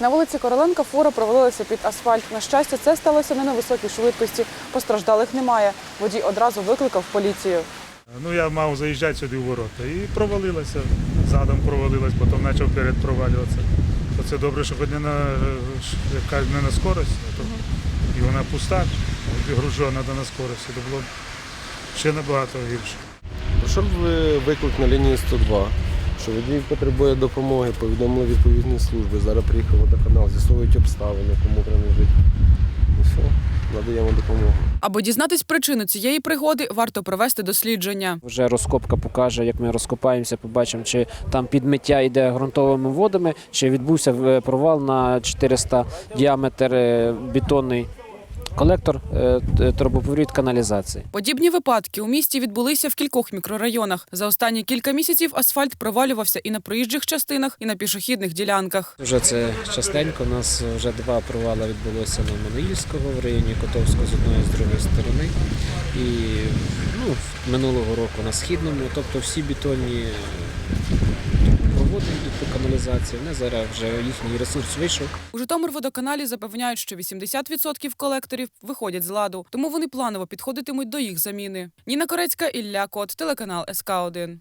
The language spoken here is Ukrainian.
На вулиці Короленка фура провалилася під асфальт. На щастя, це сталося не на високій швидкості. Постраждалих немає. Водій одразу викликав поліцію. Ну, я мав заїжджати сюди в ворота і провалилася. Задом провалилась, потім почав вперед провалюватися. То це добре, що хоч не на, е, не на скорості, а то і вона пуста, гружена на скорості, то було ще набагато гірше. Пройшов ви виклик на лінії 102, що водій потребує допомоги, повідомили відповідні служби. Зараз приїхав водоканал, з'ясовують обставини, кому принадлежить. І все, надаємо допомогу. Аби дізнатись причину цієї пригоди, варто провести дослідження. Вже розкопка покаже, як ми розкопаємося, побачимо, чи там підмиття йде ґрунтовими водами, чи відбувся е, провал на 400 діаметр е, бетонний колектор, е, трубопровід каналізації. Подібні випадки у місті відбулися в кількох мікрорайонах. За останні кілька місяців асфальт провалювався і на проїжджих частинах, і на пішохідних ділянках. Вже це частенько. У нас вже два провали відбулося на Маноїльського в районі Котовського з одної з другої сторони. І ну, минулого року на східному, тобто всі бетонні е, проводи каналізації. Вони зараз вже їхній ресурс вийшов. У Житомирводоканалі запевняють, що 80% колекторів виходять з ладу, тому вони планово підходитимуть до їх заміни. Ніна Корецька, Ілля Кот, телеканал СК 1